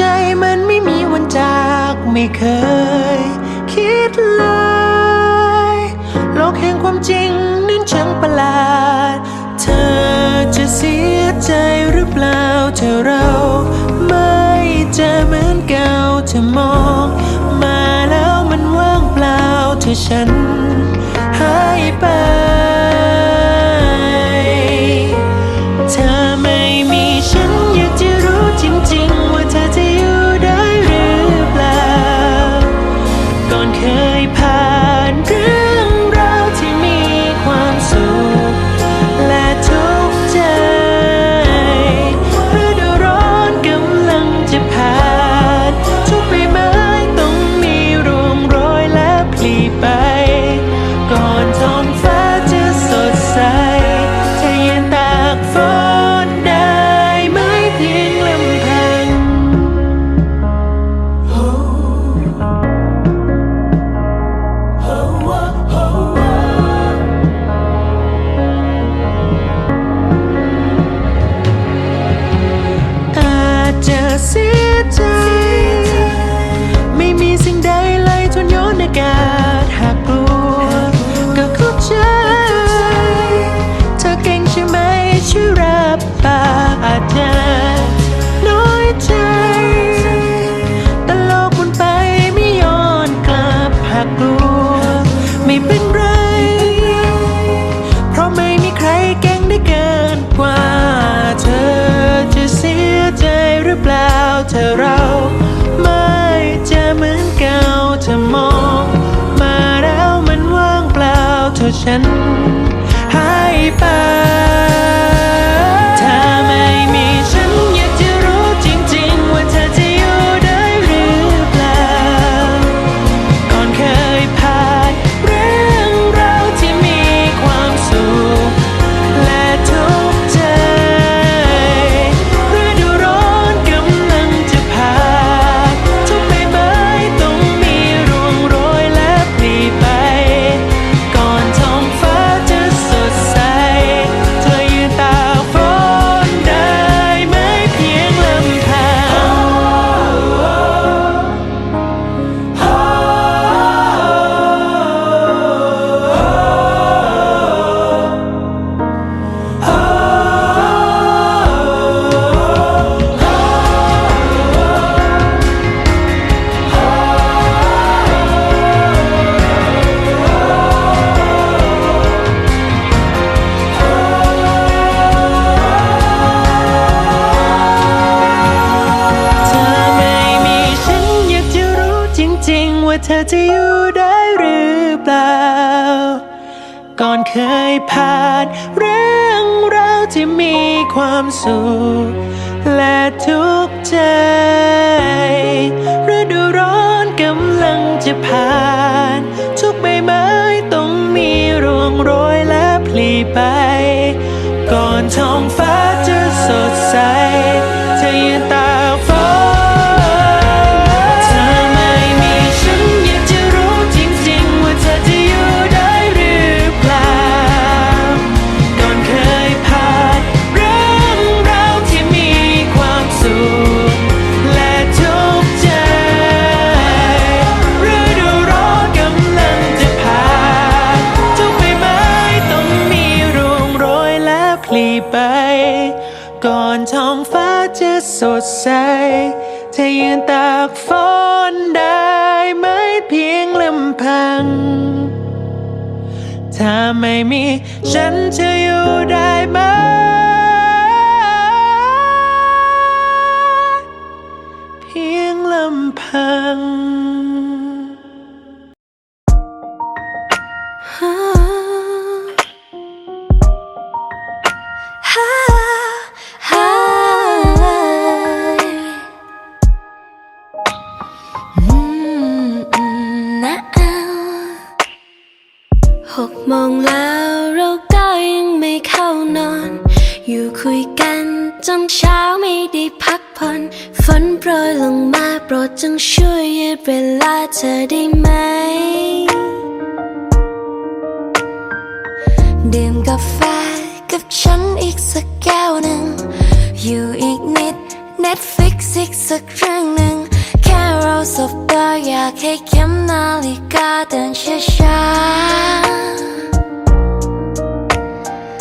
ใจมันไม่มีวันจากไม่เคย คิดเลย โลกแห่งความจริงนั้นช่างประหลาด เธอจะเสียใจหรือเปล่าเธอเรา ไม่จะเหมือนเก่าเธอมอง มาแล้วมันว่างเปล่าเธอฉันหายไป ฉันหายไป ผ่านเรื่องราวที่มีความสุขและทุกข์ใจฤดูร้อนกำลังจะผ่าน ทุกใบไม้ต้องมีร่วงโรยและพลีไป ก่อนท้องฟ้าจะสดใส มี ฉันจะ ได้พักผ่อนฝนโปรยลงมาโปรดจงช่วยยืดเวลาเธอได้ไหม ดื่มกาแฟกับฉันอีกสักแก้วหนึ่ง อยู่อีกนิด Netflix อีกสักเรื่องหนึ่ง แค่เราสบตาอยากให้เข็มนาฬิกาเดินช้า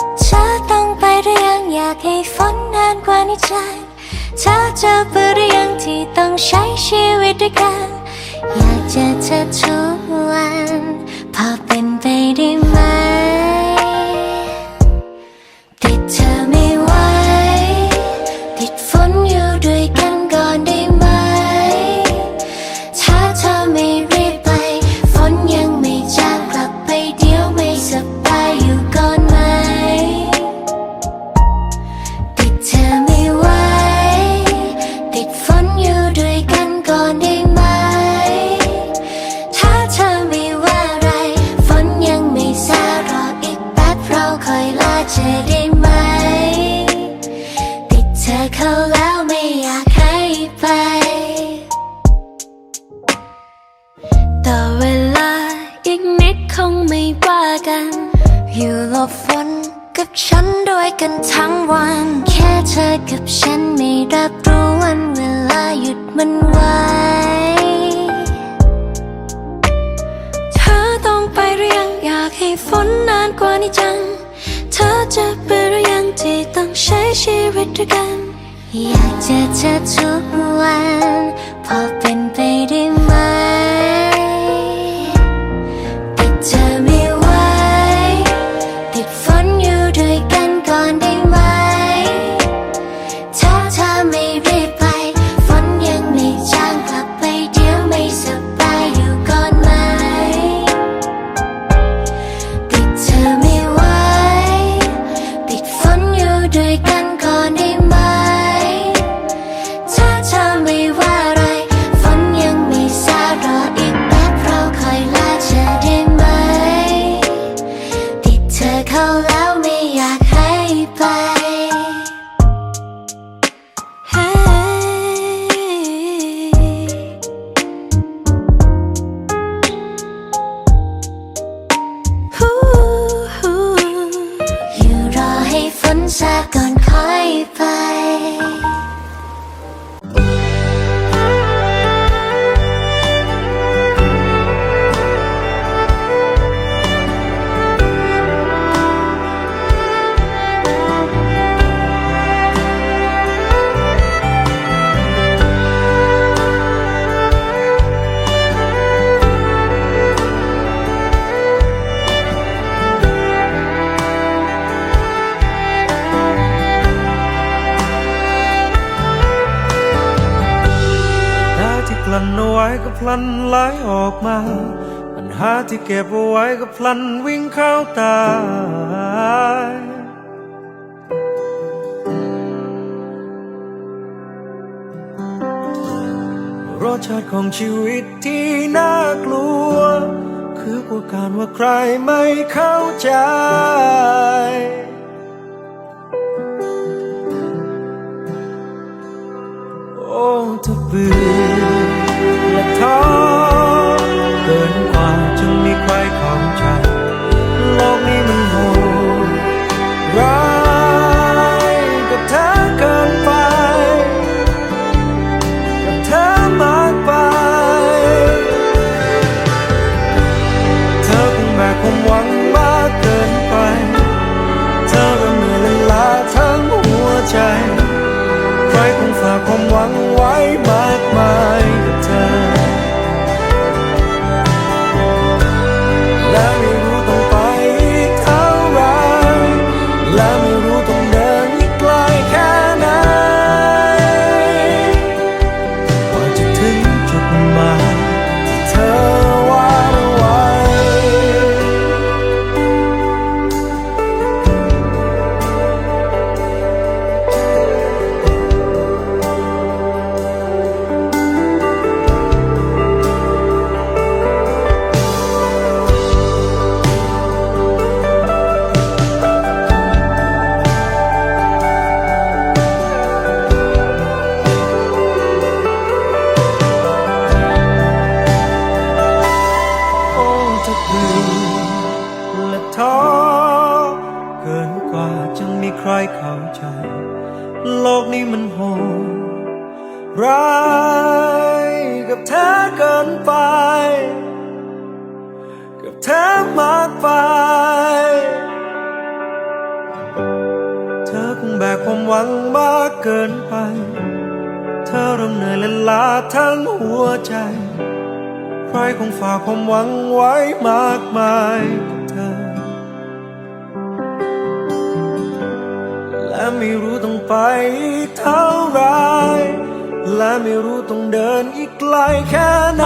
ๆเธอต้องไปหรือยังอยากให้ฝนนานกว่านี้ใจ เธอเจอเบื่อหรือยังที่ต้องใช้ชีวิตด้วยกัน อยากเจอเธอทุกวัน พอเป็นไปได้ไหม ฝนนานกว่านี้จัง เธอจะเบื่อหรือยังที่ต้องใช้ชีวิตด้วยกัน อยากเจอเธอทุกวัน พอเป็นไปได้ไหม ฝ ว้ก็พลันไหลออกมา ปัญหาที่เก็บเอาไว้ก็พลันวิ่งเข้าตารสชาติของชีวิตที่น่ากลัว คือกลัวการว่าใครไม่เข้าใจ โอ้ถ้าเบื่อ ร้ายกับเธอเกินไป กับเธอมากไป เธอคงแบกความหวังมากเกินไป เธอเริ่มเหนื่อยและล้าทั้งหัวใจ ใครคงฝากความหวังไว้มากมายกับเธอ และไม่รู้ต้องไปเท่าไร และไม่รู้ต้องเดินอีกไกลแค่ไหน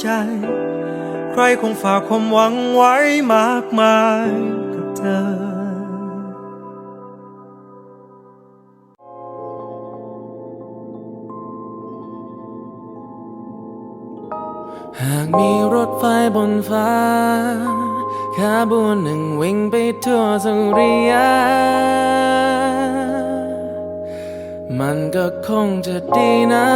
ใจ ใครคงฝากความหวังไว้มากมายกับเธอหากมีรถไฟบนฟ้าขบวนหนึ่งวิ่งไปทั่วสุริยะมันก็คงจะดีนะ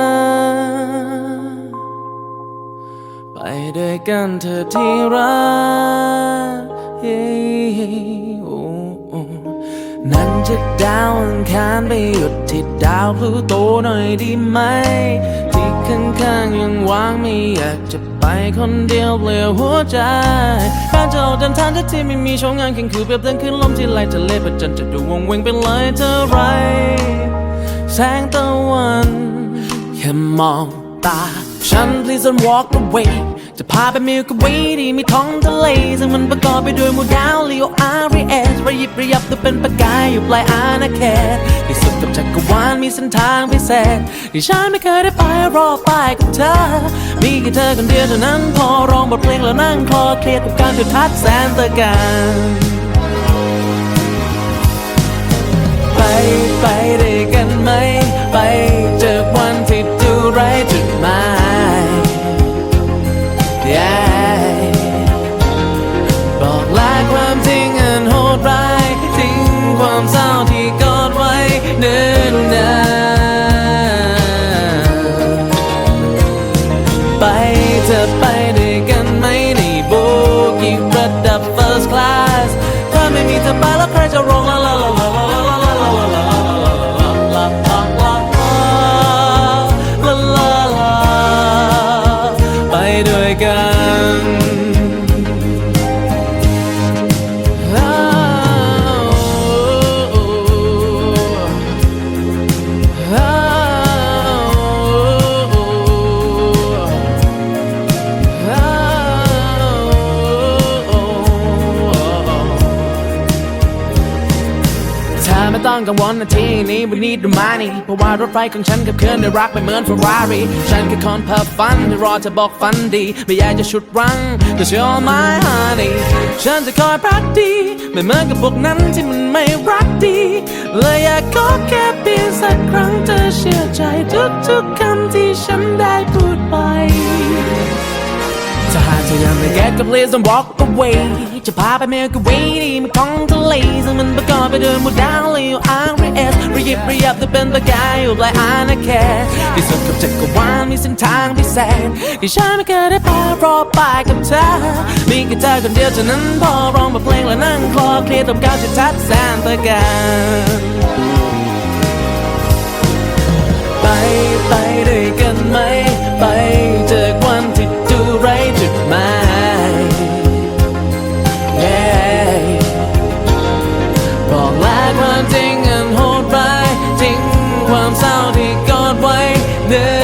ด้วยกันเธอที่รักนั่นจะดาวอังคารไปหยุดที่ดาวพลูโตหน่อยดีไหม ที่ข้างๆยังว่างไม่อยากจะไปคนเดียวเปลี่ยวหัวใจการจะออกเดินทางที่ที่ไม่มีช่องงานแข่งคือเปรียบเดินขึ้นลมที่ไหลทะเลประจันจะดูวงเวงเป็นเลยเท่าไร แสงตะวันแค่มองตาฉัน please don't walk away จะพาไปมิวกับวีดีมีท้องทะเล ซึ่งมันประกอบไปด้วยหมูดาวลีโออาร์เอสระยิบระยับตัวเป็นประกายอยู่ปลายอาณาเขตที่สุดกับจักรวาลมีเส้นทางพิเศษที่ฉันไม่เคยได้ไปรอไปกับเธอ มีแค่เธอคนเดียวเท่านั้นพอร้องบทเพลงแล้วนั่งคลอเคลียดกับการจุดทัดแสนตะการ God. ทีนี้วันนี้ดูมานี่เพราะว่ารถไฟของฉันกับเคลื่อนได้รักไปเหมือนเฟอร์รารี่ฉันแค่คนเพ้อฝันที่รอจะบอกฝันดี ไม่อยากจะชุดรั้งแต่เชื่อ my honey ฉันจะคอยพักดี ไม่เหมือนกับพวกนั้นที่มันไม่รักดี เลยอยากขอแค่เพียงสักครั้งเธอเชื่อใจทุกๆคำที่ฉันได้พูดไป จะ hard to navigate the place and walk away จะพาไปเมืองกวีดีมันของทะเลซึ่งมันประกอบไปด้วยหมดดาวเลยอยู่ RS ระยิบระยับจะเป็นประกายอยู่ลายอาณาเขตที่สุดกับจักรวาลมีเส้นทางพิเศษที่ฉันไม่เคยได้ไปราะไปกับเธอมีแค่เธอคนเดียวเท่านั้นพอร้องบทเพลงแล้วนั่งคลอเคลียร์ตบกาวจะทัดแสนตะกันไปไปด้วยกันไหม ไปเจอกวัน จุมายบอกลาความจริงอันโหดร้ายทิ้งความเศร้าที่กอดไว้เดิน